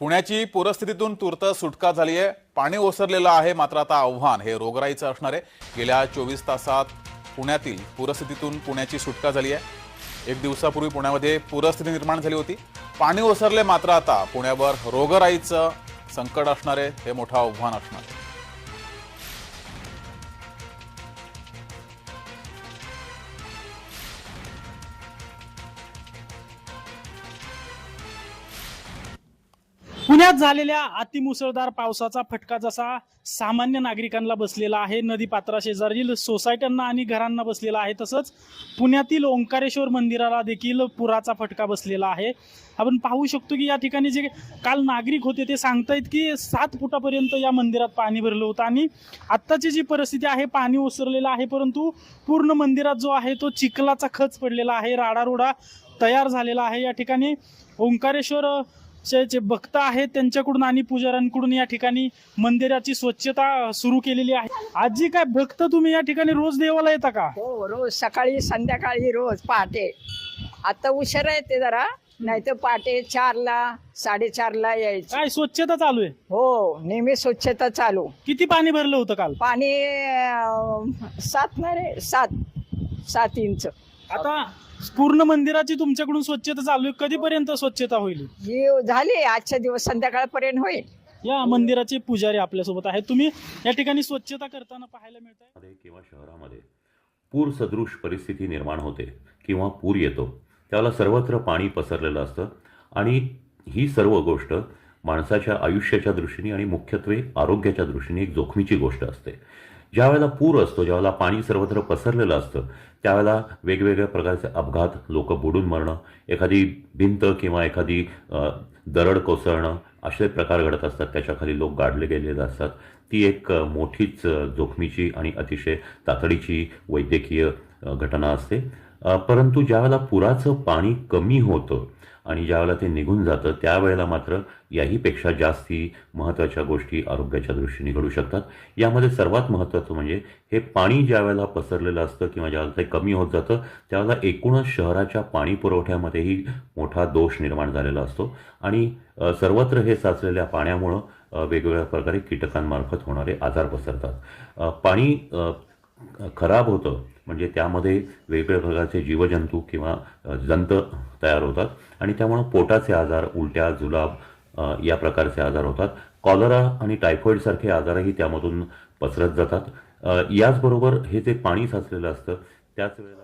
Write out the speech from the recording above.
पुण्याची पूरस्थितीतून तूर्त सुटका झाली आहे. पाणी ओसरलेलं आहे मात्र आता आव्हान हे रोगराईचं असणार आहे. गेल्या चोवीस तासात पुण्यातील पूरस्थितीतून पुण्याची सुटका झाली आहे. एक दिवसापूर्वी पुण्यामध्ये पूरस्थिती निर्माण झाली होती. पाणी ओसरले मात्र आता पुण्यावर रोगराईचं संकट असणार आहे. हे मोठं आव्हान असणार आहे. पुण्यात झालेल्या अतिमुसळधार पावसाचा फटका जसा सामान्य नागरिकांना बसलेला आहे नदीपात्रा शेजारील सोसायट्यांना आणि घरांना बसलेला आहे तसंच पुण्यातील ओंकारेश्वर मंदिराला देखील पुराचा फटका बसलेला आहे. आपण पाहू शकतो की या ठिकाणी जे काल नागरिक होते ते सांगतायत की सात फुटापर्यंत या मंदिरात पाणी भरलं होतं आणि आत्ताची जी परिस्थिती आहे पाणी ओसरलेलं आहे परंतु पूर्ण मंदिरात जो आहे तो चिखलाचा खच पडलेला आहे राडारोडा तयार झालेला आहे. या ठिकाणी ओंकारेश्वर चे जे भक्त आहेत त्यांच्याकडून आणि पुजाऱ्यांकडून या ठिकाणी मंदिराची स्वच्छता सुरू केलेली आहे. आजी काय भक्त तुम्ही या ठिकाणी रोज देवाला येता का? हो रोज सकाळी संध्याकाळी रोज पहाटे. आता उशिरा येते जरा नाही तर पहाटे चारला साडेचारला यायचं. काय स्वच्छता चालू आहे? हो नेहमी स्वच्छता चालू. किती पाणी भरलं होतं काल? पाणी अं, सात नाही रे? सात. सात इंच. आता पूर्ण मंदिराची तुमच्याकडून स्वच्छता चालू आहे. कधीपर्यंत स्वच्छता होईल? ही झाली आजच्या दिवस संध्याकाळपर्यंत होईल. या मंदिराचे पुजारी आपल्यासोबत आहेत. तुम्ही या ठिकाणी स्वच्छता करताना पाहायला मिळत आहे किंवा शहरामध्ये पूर सदृश परिस्थिती निर्माण होते किंवा पूर येतो. त्याला सर्वत्र पाणी पसरलेलं असतं. आणि ही सर्व गोष्ट माणसाच्या आयुष्याच्या दृष्टीने आणि मुख्यत्वे आरोग्याच्या दृष्टीने एक जोखमीची गोष्ट असते. ज्या वेळेला पूर असतो ज्यावेळेला पाणी सर्वत्र पसरलेलं असतं त्यावेळेला वेगवेगळ्या प्रकारचे अपघात लोक बुडून मरणं एखादी भिंत किंवा एखादी दरड कोसळणं असे प्रकार घडत असतात. त्याच्याखाली लोक गाडले गेलेले असतात. ती एक मोठीच जोखमीची आणि अतिशय तातडीची वैद्यकीय घटना असते. परंतु ज्यावेळेला पुराचं पाणी कमी होतं आणि ज्यावेळेला ते निघून जातं त्यावेळेला मात्र याहीपेक्षा जास्ती महत्त्वाच्या गोष्टी आरोग्याच्या दृष्टीने घडू शकतात. यामध्ये सर्वात महत्त्वाचं म्हणजे हे पाणी ज्यावेळेला पसरलेलं असतं किंवा ज्यावेळेला ते कमी होत जातं त्यावेळेला एकूणच शहराच्या पाणी पुरवठ्यामध्येही मोठा दोष निर्माण झालेला असतो. आणि सर्वत्र हे साचलेल्या पाण्यामुळं वेगवेगळ्या प्रकारे कीटकांमार्फत होणारे आजार पसरतात. पाणी खराब होतं. म्हणजे त्यामध्ये वेगवेगळ्या प्रकारचे जीवजंतू किंवा जंत तयार होतात. आणि त्यामुळं पोटाचे आजार उलट्या जुलाब या प्रकारचे आजार होतात. कॉलरा आणि टायफॉईडसारखे आजारही त्यामधून पसरत जातात. याचबरोबर हे जे पाणी साचलेलं असतं त्याच वेळेला